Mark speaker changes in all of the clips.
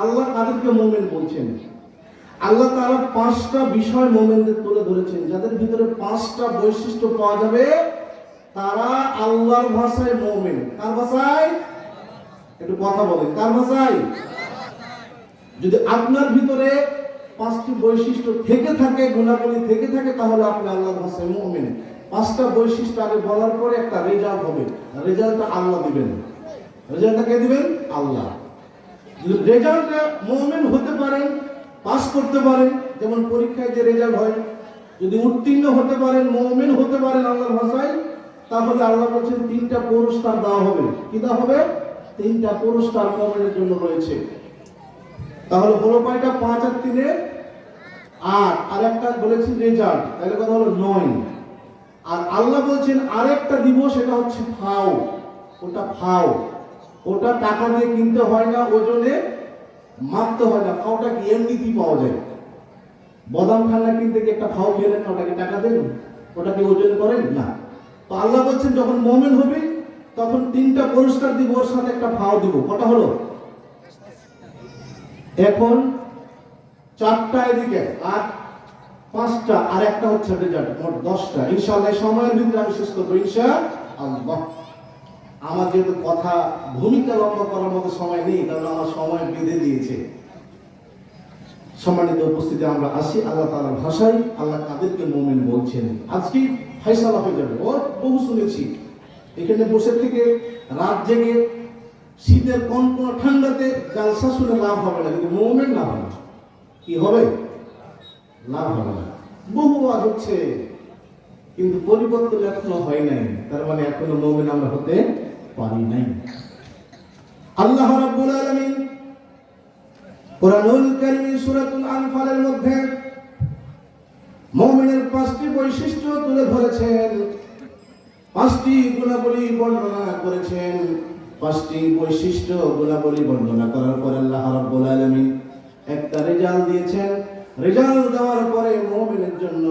Speaker 1: আল্লাহ কাদেরকে মোমেন বলছেন। আল্লাহ তারা পাঁচটা বিষয় মোমেনদের তুলে ধরেছেন। যাদের ভিতরে পাঁচটা বৈশিষ্ট্য পাওয়া যাবে, তারা আল্লাহর ভাষায় মোমেন। কার ভাষায়? একটু কথা বলেন। কার ভাষায়? যদি আপনার ভিতরে পাঁচটি বৈশিষ্ট্য থেকে থাকে, গুণাবলী থেকে থাকে, তাহলে আপনি আল্লাহর ভাষায় মুমিন। পাঁচটা বৈশিষ্ট্য আগে বলার পরে একটা রেজাল্ট হবে। রেজাল্টটা আল্লাহ দিবেন। রেজাল্টটা কে দিবেন? আল্লাহ। রেজাল্টে মুমিন হতে পারেন পাস করতে পারেন যেমন পরীক্ষায় যে রেজাল্ট হয়। যদি উত্তীর্ণ হতে পারেন মুমিন হতে পারেন আল্লাহর ভাষায়, তাহলে আল্লাহ বলছেন তিনটা পুরস্কার দেওয়া হবে। কি দেওয়া হবে? তিনটা পুরস্কার মুমিনের জন্য রয়েছে। তাহলে হলো কয়টা? পাঁচ আর তিনে আট। আর একটা বলেছি রেজাল্ট, তাহলে কথা হলো নয়। আর আল্লাহ বলছেন আরেকটা দিব, সেটা হচ্ছে ফাও। ওটা ফাও। ওটা টাকা দিয়ে কিনতে হয় না, ওজনে মাপতে হয় না, ফাওটা কি? এমনিতেই পাওয়া যায়। বদাম খান্না কিনতে গিয়ে একটা ফাও খেলেন ওটাকে টাকা দেন ওটাকে ওজন করেন? না। তো আল্লাহ বলছেন, যখন মোমেন হবে, তখন তিনটা পুরস্কার দিব, ওর সাথে একটা ফাও দিব। কটা হলো? এখন চারটা এদিকে, আর পাঁচটা, আর একটা হচ্ছে রেজাল্ট মোট দশটা। ইনশাআল্লাহ, এই সময়ের ভিতরে আমি শেষ করব ইনশা আল্লাহ আমার যেহেতু কথা ভূমিকা লম্বা করার মতো সময় নেই কারণ আমার সময় বেঁধে দিয়েছে। সম্মানিত উপস্থিতি, আমরা আসি আল্লাহ তাআলার ভাষায়, আল্লাহ কাদেরকে মোমেন বলছেন। আজকে ফাইসালা হয়ে যাবে। ও, বহু শুনেছি। এখানে বসে থেকে রাত জেগে শীতের কোন কোন ঠান্ডাতে জালসা শুনে লাভ হবে না, কিন্তু মোমেন লাভ হবে কি হবে? লাভ হবে না। বহু আজ হচ্ছে, কিন্তু পরিবর্তন এখনও হয় নাই। তার মানে এখনও মোমেন আমরা হতে পারি নাই। আল্লাহ রাব্বুল আলামিন কোরআনুল কারীম সূরাতুল আনফালের মধ্যে মুমিনের পাঁচটি বৈশিষ্ট্য তুলে ধরেছেন। পাঁচটি গুণাবলী বর্ণনা করেছেন। পাঁচটি বৈশিষ্ট্য গুণাবলী বর্ণনা করার পর আল্লাহ রাব্বুল আলামিন একটা রেজাল্ট দিয়েছেন। রেজাল্ট দেওয়ার পরে মুমিনের জন্য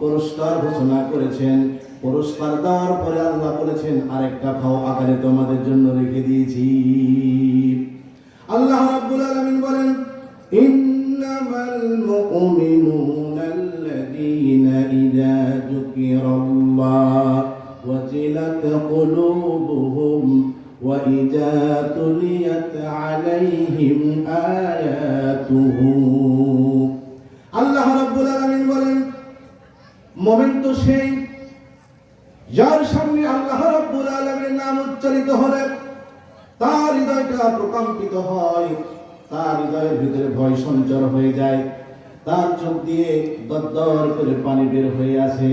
Speaker 1: পুরস্কার ঘোষণা করেছেন। পুরস্কার দেওয়ার পরে আল্লাহ বলেছেন আরেকটা খাও আকারে তোমাদের জন্য রেখে দিয়েছি আল্লাহ রাব্বুল আলামিন বলেন ইন্নামাল মুমিনুনা আল্লাযীনা ইযা যুকিরাল্লাহ ওয়াজিলাত কুলুবুহুম وإذا تليت عليهم آياته আল্লাহ রাব্বুল আলামিন বলেন মোমেন তো সেই যার সামনে আল্লাহ রাব্বুল আলামিনের নাম উচ্চারিত হলে তার হৃদয়টা প্রকম্পিত হয়, তার হৃদয়ের ভিতরে ভয় সঞ্চার হয়ে যায়, তার চোখ দিয়ে দরদর করে পানি বের হয়ে আসে।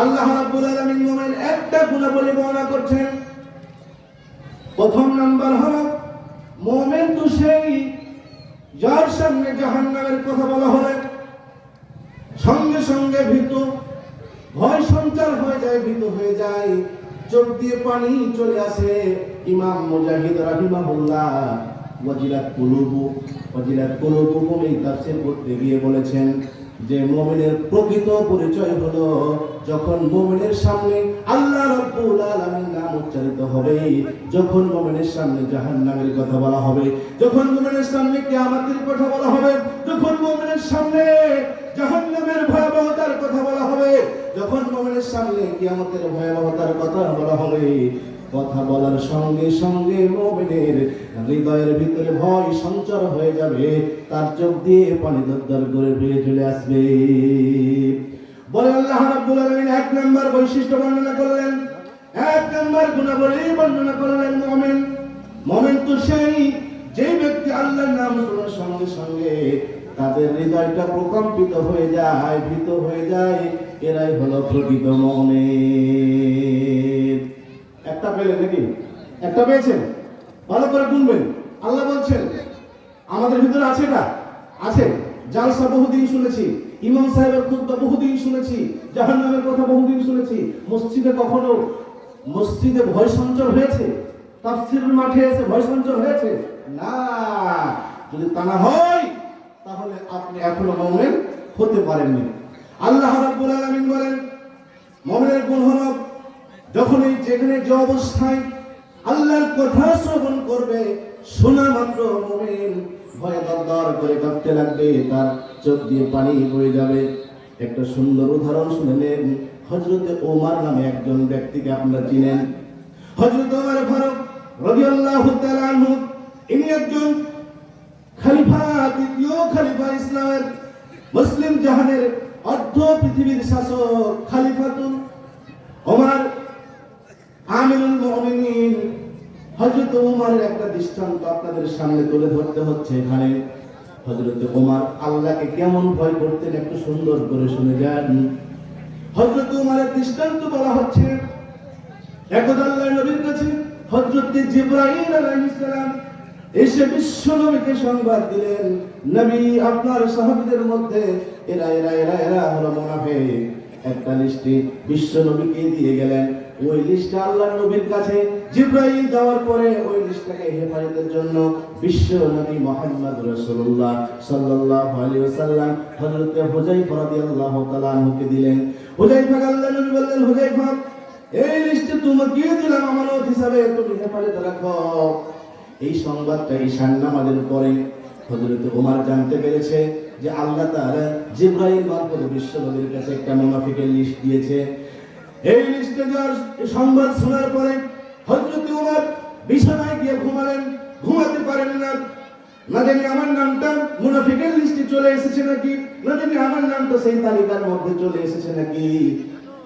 Speaker 1: আল্লাহ রাব্বুল আলামিন মুমিন একটা গুণাবলী বর্ণনা করছেন। প্রথম নাম্বার হলো, মুমিন তো সেই যার সামনে জাহান্নামের কথা বলা হয় সঙ্গে সঙ্গে ভীত ভয় সঞ্চার হয়ে যায়, ভীত হয়ে যায়। চোখ দিয়ে পানি চলে আসে। ইমাম মুজাহিদ রাহিমাহুল্লাহ ওয়াজিলাত কুলুবু করতে গিয়ে বলেছেন যে প্রকৃত পরিচয় হলো যখন সামনে আল্লাহ রাব্বুল আলামিন নাম উচ্চারিত হবে, যখন মুমিনের সামনে জাহান্নামের কথা বলা হবে, যখন মুমিনের সামনে কিয়ামতের কথা বলা হবে, যখন মুমিনের সামনে জাহান্নামের ভয়াবহতার কথা বলা যখন মুমিনের সামনে কিয়ামতের ভয়াবহতার কথা বলা হবে, কথা বলার সঙ্গে সঙ্গে মুমিনের হৃদয়ের ভিতরে ভয় সঞ্চার হয়ে যাবে। তার চোখ দিয়ে পানি দরদর করে বেয়ে চলে আসবে। বলে আল্লাহ রাব্বুল আলামিন এক নম্বর বৈশিষ্ট্য বর্ণনা করলেন। এক নম্বর গুণাবলী বর্ণনা করলেন মুমিন। মুমিন তো সেই যে ব্যক্তি আল্লাহর নাম শোনার সঙ্গে সঙ্গে তাদের হৃদয়টা প্রকম্পিত হয়ে যায়, ভীত হয়ে যায়। এরাই হলো প্রকৃত মুমিন একটা পেলে নাকি? একটা পেয়েছেন? ভালো করে গুনবেন। আল্লাহ বলছেন, আমাদের ভিতরে আছে এটা আছে। জালসা বহুদিন শুনেছি, ইমাম সাহেবের খুদ্া বহুদিন শুনেছি, জাহান্নামের কথা বহুদিন শুনেছি। মসজিদে কখনো মসজিদে ভয় সঞ্চর হয়েছে? তাফসিরের মাঠে এসে ভয় সঞ্চর হয়েছে? না। যদি তা না হয়, তাহলে আপনি এখনও মুমিন হতে পারেননি। আল্লাহ রাব্বুল আলামিন বলেন, মুমিনের গুণ হলো যখনই যেখানে যে অবস্থায় আল্লাহর কথা শ্রবণ করবে, শোনা মাত্র মুমিন ভয়ে দরদর করে কাঁপতে লাগবে, তার চোখ দিয়ে পানি বয়ে যাবে। একটা সুন্দর উদাহরণ শুনলেন হজরতে ওমার নামে একজন ব্যক্তিকে আপনারা চিনেন। হজরত ওমর ফারুক রাদিয়াল্লাহু তাআলা আনহু, ইনি একজন খলিফা, দ্বিতীয় খলিফা ইসলামের মুসলিম জাহানের অর্ধ পৃথিবীর শাসক খলিফাতুল ওমর আমিরুল মুমিনিন। হযরত ওমরের একটা দৃষ্টান্ত আপনাদের সামনে তুলে ধরতে হচ্ছে এখানে। হযরত ওমর আল্লাহকে কেমন ভয় করতেন একটু সুন্দর করে শুনে যান। হযরত ওমরের দৃষ্টান্ত বলা হচ্ছে, একদা আল্লাহর নবীর কাছে হযরত জিবরাইল আলাইহিস সালাম এসে বিশ্ব নবীকে সংবাদ দিলেন, নবী, আপনার সাহাবীদের মধ্যে এরা এরা এরা এরা হলো মুনাফিক। একটা লিস্টে বিশ্ব নবীকে দিয়ে গেলেন। ওই লিস্টটা আল্লাহর নবীর কাছে জিবরাইল যাওয়ার পরে ওই লিস্টটাকে হেফাজতের জন্য বিশ্ব নবী মুহাম্মদ রাসূলুল্লাহ সাল্লাল্লাহু আলাইহি ওয়াসাল্লাম হযরত হুজাইফা রাদিয়াল্লাহু তাআলা আনহুকে দিলেন। হুজাইফা আল্লাহর নবী বললেন হুজাইফা এই লিস্টে তোমাকে দিলাম আমানত হিসাবে, তুমি হেফাজতে রাখো। এই সংবাদটা ঈশান নামাজের পরে হযরত ওমর জানতে পেরেছে যে আল্লাহ তাআলা জিবরাইল মারফত বিশ্ব নবীর কাছে একটা মুনাফিকের লিস্ট দিয়েছে। এই লিস্টে যার সংবাদ শোনার পরে হযরত ওমর বিছানায় গিয়ে ঘুমালেন, ঘুমাতে পারেন না। না জানি আমার নামটা মুনাফিকের লিস্টে চলে এসেছে নাকি? না জানি আমার নামটা সেই তালিকার মধ্যে চলে এসেছে নাকি?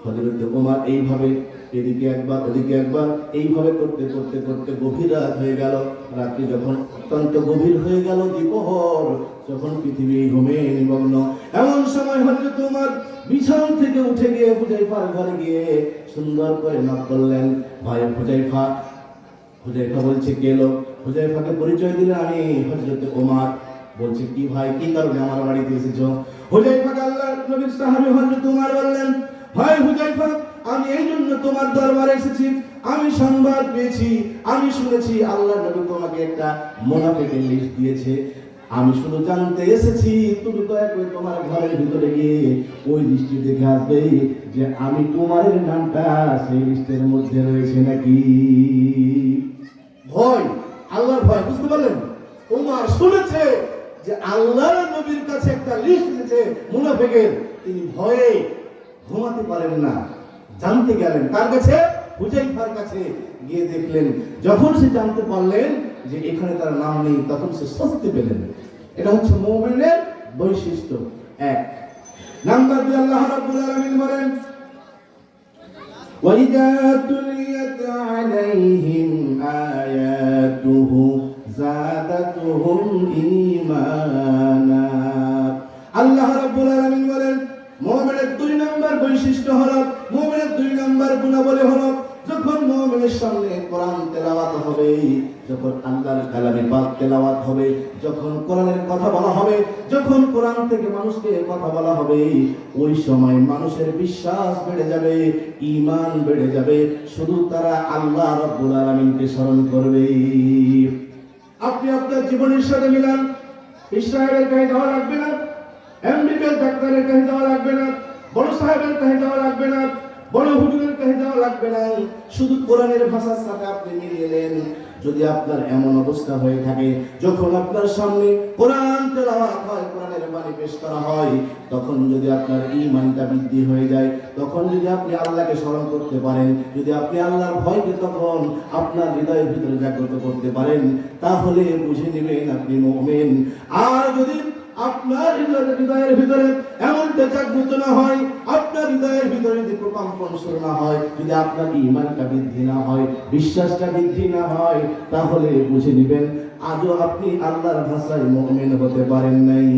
Speaker 1: হযরত ওমর এইভাবে এদিকে একবার, ওদিকে একবার। এইভাবে করতে করতে করতে গভীর রাত হয়ে গেল। রাত্রি যখন অত্যন্ত গভীর হয়ে গেল দ্বিপহর, যখন পৃথিবী ঘুমে নিমগ্ন। এমন সময় হযরত ওমর বিছান থেকে উঠে গিয়ে ঘরে গিয়ে সুন্দর করে করলেন। ভাই বলছে পরিচয় দিলেন আমি, হযরত ওমর। বলছে, কি ভাই, কি কারণে আমার বাড়িতে এসেছ? হুজাইফাকে নবীর সাহাবী হযরত ওমর বললেন, ভাই হুজাইফা আমি এই জন্য তোমার দরবারে এসেছি। আমি সংবাদ পেয়েছি, আমি শুনেছি, আল্লাহ নবী তোমাকে একটা মুনাফিকের লিস্ট দিয়েছে। আমি শুধু জানতে এসেছি, তুমি দয়া করে তোমার ঘরের ভিতরে গিয়ে ওই লিস্টটি দেখে আসবে যে আমি তোমার নামটা সেই লিস্টের মধ্যে রয়েছে নাকি। ভয়, আল্লাহর ভয়, বুঝতে পারলেন? ওমর শুনেছে যে আল্লাহর নবীর কাছে একটা লিস্ট দিয়েছে মুনাফিকের। তিনি ভয়ে ঘুমাতে পারেন না। জানতে গেলেন কার কাছে হুজাইফার কাছে গিয়ে দেখলেন যখন সে জানতে পারলেন যে এখানে তার নাম নেই তখন সে স্বস্তি পেলেন এটা হচ্ছে মুমিনের বৈশিষ্ট্য এক নাম্বার দুই আল্লাহ রাব্বুল আলামিন বলেন وإذا تليت عليهم آياته زادتهم إيمانا আল্লাহ রাব্বুল আলামিন বলেন মুমিনের দুই নাম্বার বৈশিষ্ট্য হলো মুমিনের দুই নাম্বার গুণাবলী হলো, যখন মুমিনের সামনে কোরআন তেলাওয়াত হবে, যখন আল্লাহর কালামে পাক তেলাওয়াত হবে, যখন কোরআনের কথা বলা হবে, যখন কোরআন থেকে মানুষকে কথা বলা হবে, ওই সময় মানুষের বিশ্বাস বেড়ে যাবে, ঈমান বেড়ে যাবে। শুধু তারা আল্লাহ রাব্বুল আলামিনকে স্মরণ করবে। আপনি আপনার জীবনের সাথে মিলান। ইসরায়েলের কাছে যাওয়া লাগবে না। এমবিবিএস ডাক্তারের কাছে যাওয়া লাগবে না। বড় সাহেবের কাছে যাওয়া লাগবে না। বড় হুজুরের কাছে যাওয়া লাগবে না। শুধু কোরআনের ভাষার সাথে আপনি মিলিয়ে নেন। যদি আপনার এমন অবস্থা হয়ে থাকে, যখন আপনার সামনে কোরআন তেলাওয়াত হয়, কোরআনের বাণী পেশ করা হয়, তখন যদি আপনার ঈমানটা বৃদ্ধি হয়ে যায়, তখন যদি আপনি আল্লাহকে স্মরণ করতে পারেন, যদি আপনি আল্লাহর ভয়কে তখন আপনার হৃদয়ের ভিতরে জাগ্রত করতে পারেন, তাহলে বুঝে নেবেন আপনি মুমিন। আর যদি আপনার হৃদয়ের ভিতরে এমন জাগ্রত না হয়, আপনার হৃদয়ের ভিতরে যদি প্রকম্পন শুরু না হয়, যদি আপনার ইমানটা বৃদ্ধি না হয়, বিশ্বাসটা বৃদ্ধি না হয়, তাহলে বুঝে নেবেন, আজও আপনি আল্লাহর ভাষায় মুমিন হতে পারেন নাই।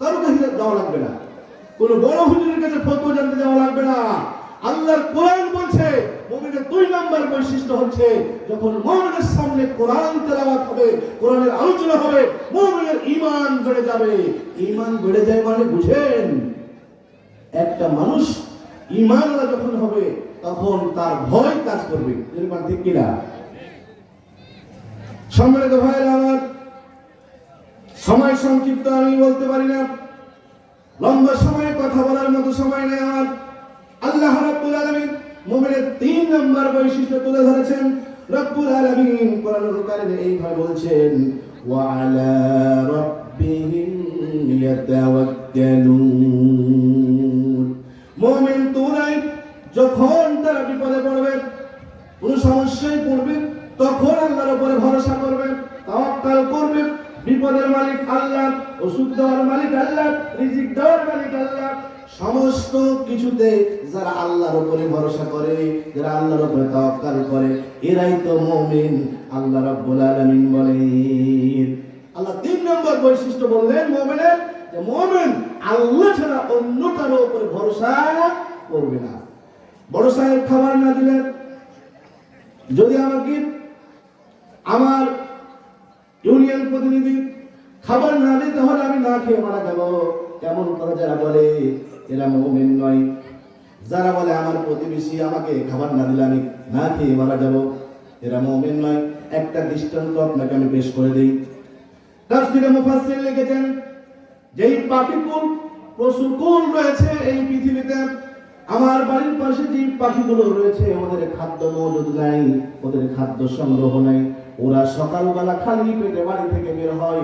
Speaker 1: কারও কাছে যাওয়া লাগবে না। কোন বড় হুজুরের কাছে ফতোয়া জানতে যাওয়া লাগবে না। আল্লাহর কোরআন বলছে মুমিনের দুই নাম্বার বৈশিষ্ট্য হচ্ছে যখন মুমিনের সামনে কোরআন তেলাওয়াত হবে, কোরআনের আলোচনা হবে, মুমিনের ঈমান বেড়ে যাবে। ঈমান বেড়ে যায় মানে বুঝেন, একটা মানুষ ঈমানওয়ালা যখন হবে, তখন তার ভয় কাজ করবে। এরকম ঠিক কিনা? সম্মানিত ভাইরা আমার, সময় সংক্ষিপ্ত, আমি বলতে পারি না। লম্বা সময়ে কথা বলার মতো সময় নেই আমার। আল্লাহ রাব্বুল আলামিন মুমিনের তিন নম্বর বৈশিষ্ট্য তুলে ধরেছেন রব্বুল আলামিন। কোরআনুল কারিমে এইভাবে বলছেন, ওয়া আলা রাব্বিহিম ইয়াতাওয়াক্কালুন। মুমিন তোরাই যখন তারা বিপদে পড়বে, কোন সমস্যায় পড়বে, তখন আল্লাহর উপরে ভরসা করবে, তাওয়াক্কাল করবে। বিপদের মালিক আল্লাহ, ওষুধ দেওয়ার মালিক আল্লাহ, রিজিক দেওয়ার মালিক আল্লাহ সমস্ত কিছুতে যারা আল্লাহর উপরে ভরসা করে, যারা আল্লাহর উপরে তাওয়াক্কাল করে, এরাই তো মুমিন। আল্লাহ রাব্বুল আলামিন বলেন। আল্লাহ তিন নম্বর বৈশিষ্ট্য বললেন মুমিনের যে মুমিন আল্লাহ ছাড়া অন্য কারও উপরে ভরসা করবে না। বড় সাহেব খাবার না দিলেন? যদি আমাকে আমার ইউনিয়ন প্রতিনিধি খাবার না দিই তাহলে আমি না খেয়ে মারা যাব। এমন কথা যারা বলে? এরা মুমিন নয়। যারা বলে, আমার প্রতিবেশী আমাকে খাবার না দিলে আমি না খেয়ে মারা যাব, এরা মুমিন নয়। একটা দৃষ্টান্ত আপনাকে আমি পেশ করে দিই। তাফসিরে মুফাসসির লিখেছেন, যেই পাখিকুল পশুকুল রয়েছে এই পৃথিবীতে, আমার বাড়ির পাশে যে পাখিগুলো রয়েছে, ওদের খাদ্য মজুদ নাই, ওদের খাদ্য সংগ্রহ নাই। ওরা সকালবেলা খালি পেটে বাড়ি থেকে বের হয়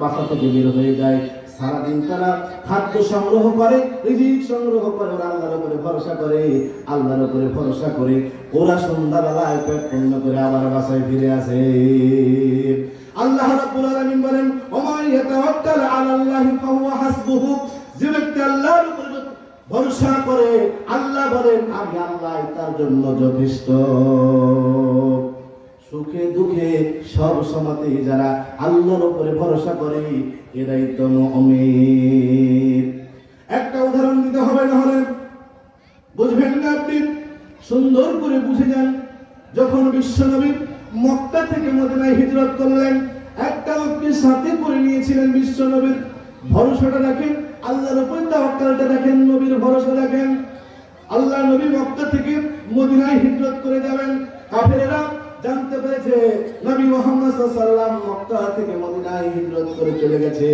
Speaker 1: বাসা থেকে বের হয়ে যায়। সারাদিন তারা খাদ্য সংগ্রহ করে, রিজিক সংগ্রহ করে, ওরা আল্লাহর উপরে ভরসা করে, আল্লাহর উপরে ভরসা করে। ওরা সন্ধ্যাবেলায় পেট পূর্ণ করে আবার বাসায় ফিরে আসে। আল্লাহ রাব্বুল আলামিন বলেন, ওমা ইয়াতাওয়াক্কাল আলাল্লাহি ফাহুয়া হাসবুহু। যে ব্যক্তি আল্লাহর উপরে ভরসা করে, আল্লাহ বলেন, আমি আল্লাহ তার জন্য যথেষ্ট। সুখে দুঃখে সব সময়তে যারা আল্লাহর উপরে ভরসা করে, এরাই তো মুমিন। একটা উদাহরণ দিতে হবে না হলে বুঝবেন না আপনি? সুন্দর করে বুঝে যান। যখন বিশ্বনবী মক্কা থেকে মদিনায় হিজরত করলেন, একটা লোককে সাথে করে নিয়েছিলেন বিশ্বনবীর ভরসাটা রাখেন আল্লাহর উপর তাওয়াক্কালটা রাখেন নবীর ভরসা রাখেন আল্লাহ নবী মক্কা থেকে মদিনায় হিজরত করে যাবেন। কাফেরেরা জানতে পেরেছে, নবী মোহাম্মদ সাল্লাম মক্কা থেকে মদিনায় হিজরত করে চলে গেছে।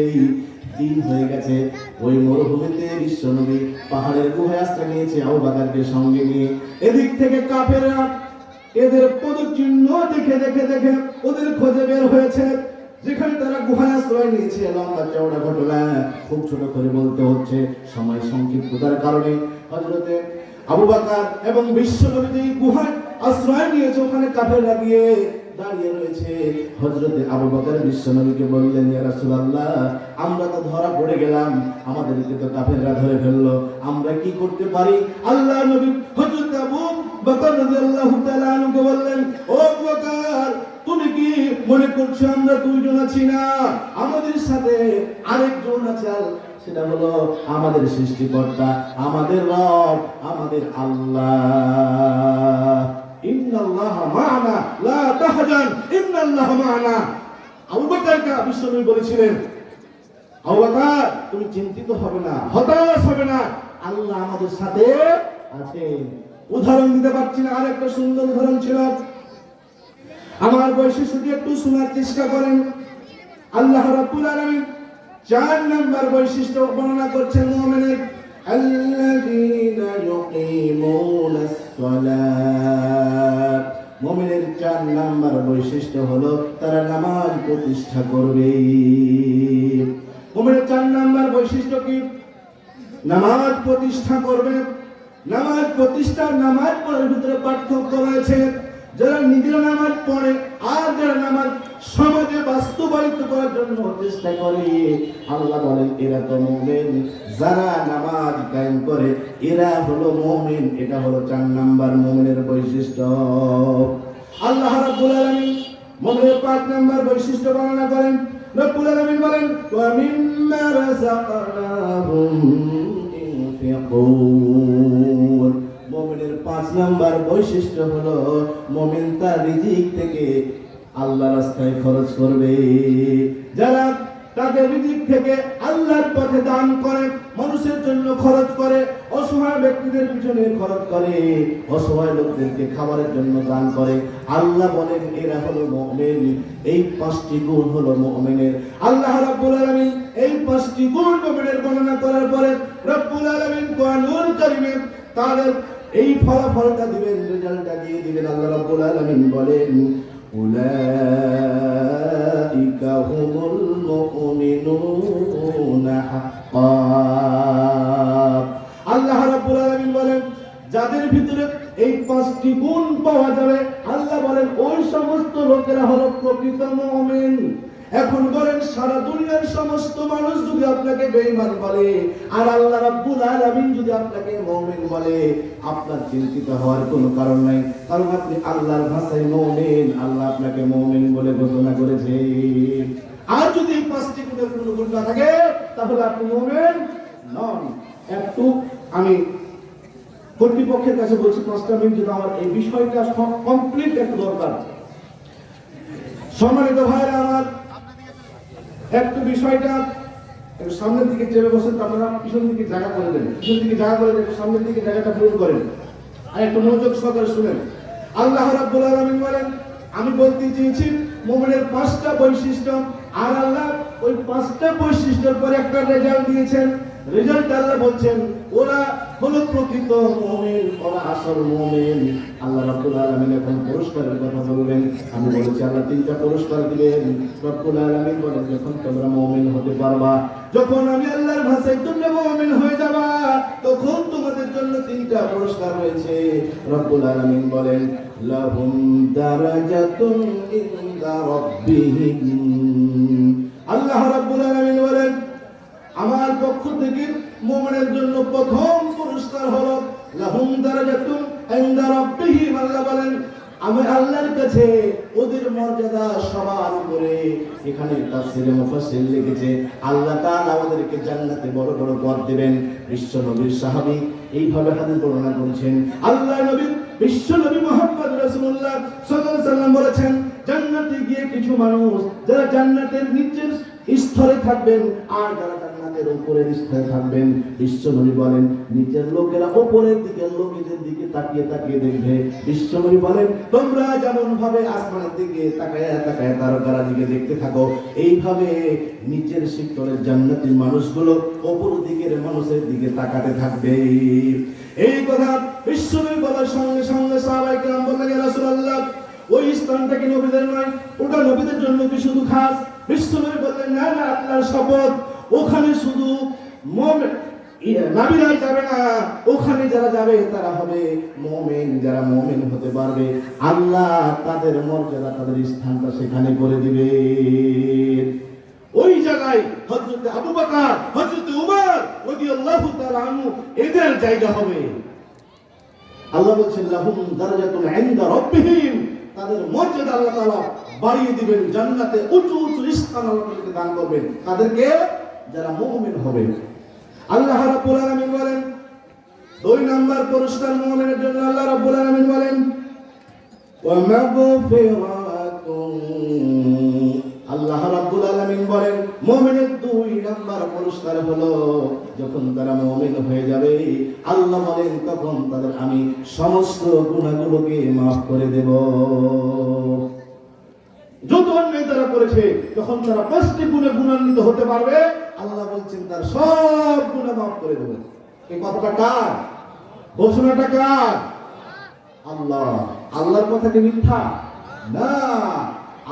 Speaker 1: দিন হয়ে গেছে। ওই মরুভূমিতে বিশ্ব নবী পাহাড়ের গুহায় আশ্রয় নিয়েছে আবু বাকারকে সঙ্গে নিয়ে। এদিক থেকে কাফেররা এদের পদচিহ্ন দেখে দেখে দেখে ওদের খোঁজে বের হয়েছে। যেখানে তারা গুহায় আশ্রয় নিয়েছে, লম্বা চওড়া ঘটনা, খুব ছোট করে বলতে হচ্ছে, সময় সংক্ষিপ্ততার কারণে। হজরতে আবু বাকার এবং বিশ্ব নবী গুহায় আশ্রয় নিয়েছে ওখানে কাফেররা গিয়ে দাঁড়িয়ে রয়েছে। তুমি কি মনে করছ আমরা দুইজন আছি না? আমাদের সাথে আরেকজন আছে। সেটা হলো আমাদের সৃষ্টিকর্তা, আমাদের রব, আমাদের আল্লাহ। বলেছিলেন তুমি চিন্তিত হবে না, হতাশ হবে না। আল্লাহ আমাদের সাথে আছে উদাহরণ দিতে পারছি না, আরেকটা সুন্দর উদাহরণ ছিল। আমার বৈশিষ্ট্যটি একটু শোনার চেষ্টা করেন। আল্লাহ রাব্বুল আলামিন চার নাম্বার বৈশিষ্ট্য বর্ণনা করছেন মুমিনের। আল্লাযীনা ইউকিমুনাস সালাত। মুমিনের চার নাম্বার বৈশিষ্ট্য হলো তারা নামাজ প্রতিষ্ঠা করবে। মুমিনের চার নাম্বার বৈশিষ্ট্য কি? নামাজ প্রতিষ্ঠা করবে। নামাজ প্রতিষ্ঠা নামাজ পড়ার ভিতরে পার্থক্য রয়েছে। যারা নিজের নামাজ পড়ে আর যারা নামাজ সমাজে বাস্তবায়িত করার জন্য চেষ্টা করে। আল্লাহ বলেন, এরা তো মুমিন। যারা নামাজ কায়েম করে, এরা হলো মুমিন। এটা হলো চার নাম্বার মুমিনের বৈশিষ্ট্য। আল্লাহ রাব্বুল আলামিন মুমিনের পাঁচ নাম্বার বৈশিষ্ট্য বর্ণনা করেন। রব্বুল আলামিন বলেন, ওয়া মিম্মা রাযাকনাহুম পাঁচ নাম্বার বৈশিষ্ট্য হলো, মুমিন তার রিজিক থেকে আল্লাহ রাস্তায় খরচ করবে। যারা তাদের রিজিক থেকে আল্লাহর পথে দান করে, মানুষের জন্য খরচ করে, অসহায় ব্যক্তিদের পিছনে খরচ করে, অসহায় লোকদেরকে খাবারের জন্য দান করে। আল্লাহ বলেন, এরা হলো মুমিন। এই পাঁচটি গুণ হলো মুমিনের। আল্লাহ রাব্বুল আলামিন এই পাঁচটি গুণ মুমিনের বর্ণনা করার পরে রব্বুল আলামিন তাদের এই ফলাফলটা দিবেন, রেজাল্টটা দিয়ে দিবেন। আল্লাহ রাব্বুল আলামিন বলেন উলাইকা هم المؤمنون حقا. আল্লাহ রাব্বুল আলামিন বলেন, যাদের ভিতরে এই পাঁচটি গুণ পাওয়া যাবে, আল্লাহ বলেন, ওই সমস্ত লোকেরা হলো প্রকৃত মুমিন। এখন বলেন সারা দুনিয়ার সমস্ত মানুষ যদি আপনাকে বেঈমান বলে, আর আল্লাহ রাব্বুল আলামিন যদি আপনাকে মুমিন বলে, আপনার চিন্তিত হওয়ার কোনো কারণ নাই। কারণ আপনি আল্লাহর ভাষায় মুমিন, আল্লাহ আপনাকে মুমিন বলে ঘোষণা করেছে। আর যদি পাঁচটি গুণের কোনো গুণ না থাকে, তাহলে আপনি মুমিন নন। একটু আমি কর্তৃপক্ষের কাছে বলছি, পাঁচটা মিনিট যেন আমার এই বিষয়টা কমপ্লিট একটু দরকার। সম্মানিত ভাইরা আমার একটু বিষয়টা সামনের দিকে চেপে বসেন তো আপনারা পিছন দিকে জায়গা করে দেন। পিছন দিকে জায়গা করে দেন, সামনের দিকে জায়গাটা পূরণ করেন। আর একটু মনোযোগ সহকারে শুনেন। আল্লাহ রাব্বুল আলামিন বলেন, আমি বলতে চেয়েছি, মুমিনের পাঁচটা বৈশিষ্ট্য, আর আল্লাহ ওই পাঁচটা বৈশিষ্ট্যের পরে একটা রেজাল্ট দিয়েছেন। রেজাল্ট আল্লাহ বলছেন, ওরা হলো প্রকৃত মুমিন, ওরা আসল মুমিন। আল্লাহ রাব্বুল আলামিন এখন পুরস্কারের কথা বলবেন আমি বলেছি, আল্লাহ তিনটা পুরস্কার দিবেন রব্বুল আলামিন বলেন, যখন তোমরা মুমিন হতে পারবা, যখন আমি আল্লাহর ভাষায় তোমরা মুমিন হয়ে যাবা, তখন তোমাদের জন্য তিনটা পুরস্কার রয়েছে। রব্বুল আলামিন বলেন, লাহুম দারাজাতুন ইনদা রাব্বিহিম। আল্লাহ রাব্বুল আলামিন বলেন আমার পক্ষ থেকে মুমিনের জন্য প্রথম পুরস্কার হলো লাহুম দারাজাতুন ইনদা রাব্বিহিম আল্লাহ বলেন, আমি আল্লাহর কাছে ওদের মর্যাদা সবার উপরে এখানে মুফাসসির লিখেছে, আল্লাহ তাআলা ওদেরকে জান্নাতে বড় বড় পদ বিশ্ব নবীর সাহাবী এইভাবে হাদিস বর্ণনা করেছেন। আল্লাহ নবী, বিশ্ব নবী মুহাম্মদ রাসূলুল্লাহ সাল্লাল্লাহু বলেছেন, জান্নাতে গিয়ে কিছু মানুষ যারা জান্নাতের নিচের স্তরে থাকবেন, আর যারা জান্নাতের উপরের স্তরে থাকবেন। বিশ্বনবী বলেন, নিচের লোকেরা উপরের দিকে, লোকেদের দিকে তাকিয়ে তাকিয়ে দেখবে। বিশ্বনবী বলেন, তোমরা যেমন ভাবে আসমানের দিকে তাকায় তাকায় তারকারা দিকে দেখতে থাকো, এইভাবে নিচের শিক্ষরের জান্নাতি মানুষগুলো উপর দিকের মানুষের দিকে তাকাতে থাকবে। এই কথা বিশ্বনবী বলার সঙ্গে সঙ্গে সাহাবাই কেরাম বললেন রাসূলুল্লাহ ওই স্থানটা কি নবীদের নয়, ওটা নবীদের জন্য কি শুধু খাস? বিশ্বনবী বললেন, না না, আপনার শপথ। ওখানে শুধু নাবিরাই যাবে না। ওখানে যারা যাবে, তারা হবে মুমিন, যারা মুমিন হতে পারবে। আল্লাহ তাদের মর্যাদা, তাদের স্থানটা সেখানে করে দিবে। ওই জায়গায় হযরত আবু বকর, হযরত উমর রাদিয়াল্লাহু তাআলা আনহু, এদের জায়গা হবে। আল্লাহ বলছেন, লাহুম দারাজাতুন ইনদা রাব্বিহিম। তাদের মর্যাদা আল্লাহ তাআলা বাড়িয়ে দিবেন, জান্নাতে উঁচু উঁচু স্থান আল্লাহ দান করবেন। তাদেরকে যারা মুমিন হবে। আল্লাহ রাব্বুল আলামিন বলেন, দুই নাম্বার পুরস্কার মুমিনের জন্য আল্লাহ রাব্বুল আলামিন বলেন ওয়া মাগফিরাতুন আল্লাহ রাব্বুল আলামিন বলেন, মুমিনের পুরস্কার হলো, যখন তারা মুমিন হয়ে যাবে, আল্লাহ বলেন, তখন তাদের আমি সমস্ত গুনাহগুলোকে maaf করে দেব। যত অন্যায় তারা করেছে যখন তারা পাঁচটি গুণে গুণান্বিত হতে পারবে। আল্লাহ বলছেন, তার সব গুণা মাফ করে দেবেন এই কথাটা কার? ঘোষণাটা কার? আল্লাহ। আল্লাহর কথা কি মিথ্যা? না।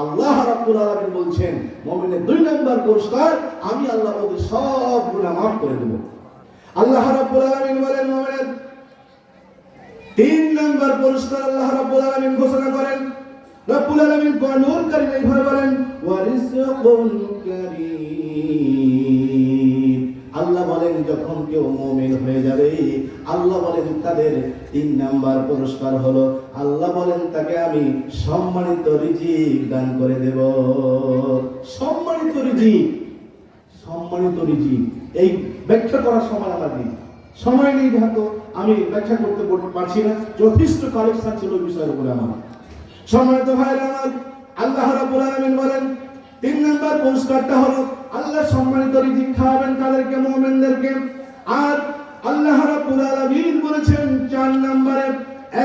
Speaker 1: আল্লাহ রাব্বুল আলামিন বলছেন, মুমিনের দুই নাম্বার পুরস্কার আমি আল্লাহ ওদের সব গুনাহ মাফ করে দেব। আল্লাহ রাব্বুল আলামিন বলেন, মুমিনের তিন নাম্বার পুরস্কার আল্লাহ রাব্বুল আলামিন ঘোষণা করেন। রাব্বুল আলামিন কোরআন কারীম এইভাবে বলেন ওয়ারিসকুন কারীম। আল্লাহ বলেন, যখন কেউ মুমিন হয়ে যাবে, আল্লাহ বলেন তাদের তিন নাম্বার পুরস্কার হলো, আল্লাহ বলেন তাকে আমি সম্মানিত রিজিক দান করে দেব। সম্মানিত রিজিক সম্মানিত রিজিক। এই ব্যাখ্যা করার সময় আমার নেই। সময় নেই হয়তো আমি ব্যাখ্যা করতে পারছি না। যথেষ্ট কালেকশন ছিল বিষয়ের উপরে আমার। সম্মানিত ভাইরা আমার, আল্লাহ রাব্বুল আলামিন বলেন তিন পুরস্কারটা হলো আল্লাহ সম্মানিত তাদেরকে, মোমেনদেরকে। আর আল্লাহ রাব্বুল আলামিন বলেছেন, চার নম্বরে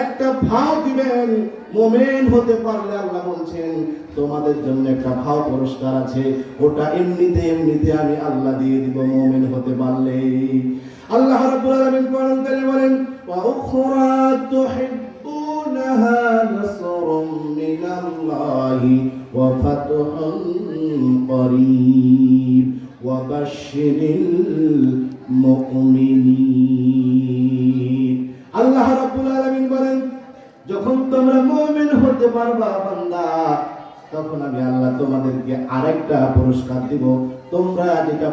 Speaker 1: একটা ভাও দিবেন, মোমেন হতে পারলে আল্লাহ বলছেন, তোমাদের জন্য একটা ভাও পুরস্কার আছে, ওটা এমনিতে এমনিতে আমি আল্লাহ দিয়ে দিব, মোমেন হতে পারলে আল্লাহ রাব্বুল আলামিন বলেন, ওয়া উখরা তুহিব تحبونها نصر من الله وفتح قريب وبشر المؤمنين আল্লাহ রাব্বুল আলামিন বলেন যখন তোমরা মুমিন হতে পারবা বান্দা তখন আমি আল্লাহ তোমাদেরকে আরেকটা পুরস্কার দিব তোমরা যেটা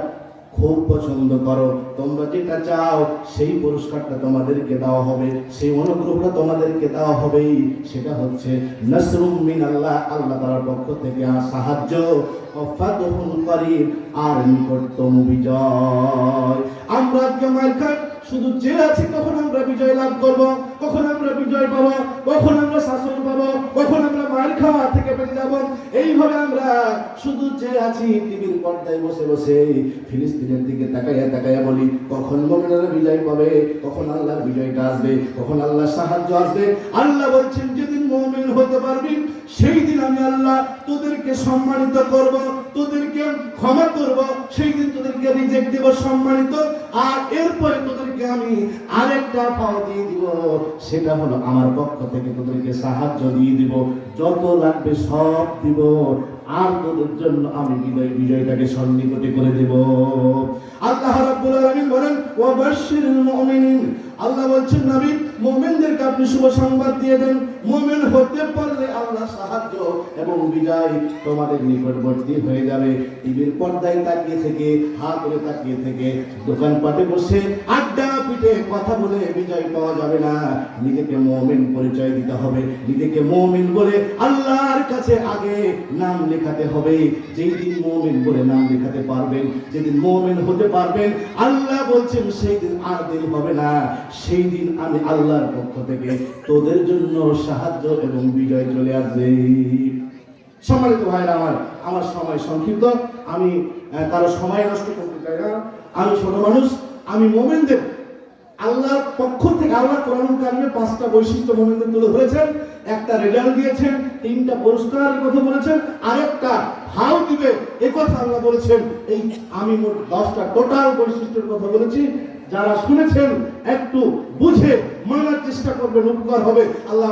Speaker 1: খুব পছন্দ করো। তোমরা যেটা চাও, সেই পুরস্কারটা তোমাদেরকে দেওয়া হবে, সেই অনুগ্রহটা তোমাদেরকে দেওয়া হবে সেটা হচ্ছে নসরুম মিন আল্লাহ আল্লাহ তাআলার পক্ষ থেকে সাহায্য। আর নিকটতম বিজয়। আমরা জমায়ের খান শুধু যে আছি কখন আমরা বিজয় লাভ করব। কখন আমরা বিজয় পাবো? কখন আমরা শাসন পাবো? কখন আমরা মার খাওয়া থেকে বেঁচে যাব? এইভাবে আমরা শুধু যে আছি টিভির পর্দায় বসে বসে। ফিলিস্তিনের দিকে তাকাইয়া তাকাইয়া বলি, কখন মোমেনারা বিজয় পাবে? কখন আল্লাহর বিজয়টা আসবে? কখন আল্লাহর সাহায্য আসবে? আল্লাহ বলছেন, যেদিন মোমেন হতে পারবি সেই দিন আমি আল্লাহ তোদেরকে সম্মানিত করব, তোদেরকে ক্ষমা করব। সেই দিন তোদেরকে রিজেক্ট দিব সম্মানিত। আর এরপরে তোদেরকে আমি আরেকটা পাও দিয়ে দিব। সেটা হলো আমার পক্ষ থেকে তোদেরকে সাহায্য দিয়ে দিব। যত লাগবে সব দিব। আর তোদের জন্য আমি বিজয় বিজয়টাকে সন্নিকটে করে দেব। আল্লাহ রাব্বুল আলামিন বলেন ওয়া মুমিনিন। আল্লাহ বলছেন, নবী, মুমিনদেরকে আপনি শুভ সংবাদ দিয়ে দেন। মুমিন হতে পারলে আল্লাহ সাহায্য এবং বিজয় তোমাদের নিকটবর্তী হয়ে যাবে। টিভির পর্দায় তাকিয়ে থেকে, হাত ধরে তাকিয়ে থেকে, দোকানপাটে বসে আড্ডা পিঠে কথা বলে বিজয় পাওয়া যাবে না? নিজেকে মুমিন পরিচয় দিতে হবে। নিজেকে মুমিন বলে আল্লাহর কাছে আগে নাম লেখাতে হবে। যেই দিন মুমিন বলে নাম লেখাতে পারবেন, যেদিন মুমিন হতে পারবেন, আল্লাহ বলছেন সেই দিন আর দিন হবে না। সেই দিন আমি আল্লাহর পক্ষ থেকে তোদের জন্য সাহায্য এবং বিজয় চলে আসবে। সম্মানিত ভাইরা আমার আমার সময় সংক্ষিপ্ত। আমি কারও সময় নষ্ট করতে চাই না। আমি ছোট মানুষ, আমি মোমেনদের আল্লাহর পক্ষ থেকে আল্লাহ কোরআন কারিমে পাঁচটা বৈশিষ্ট্য মোমেনদের তুলে ধরেছেন। একটা রেজাল্ট দিয়েছেন, তিনটা পুরস্কারের কথা বলেছেন, আরেকটা হাও দিবে, এ কথা আল্লাহ বলেছেন। এই আমি মোট দশটা টোটাল বৈশিষ্ট্যের কথা বলেছি। যারা শুনেছেন, একটু বুঝে মানার চেষ্টা করবেন, উপকার হবে। আল্লাহ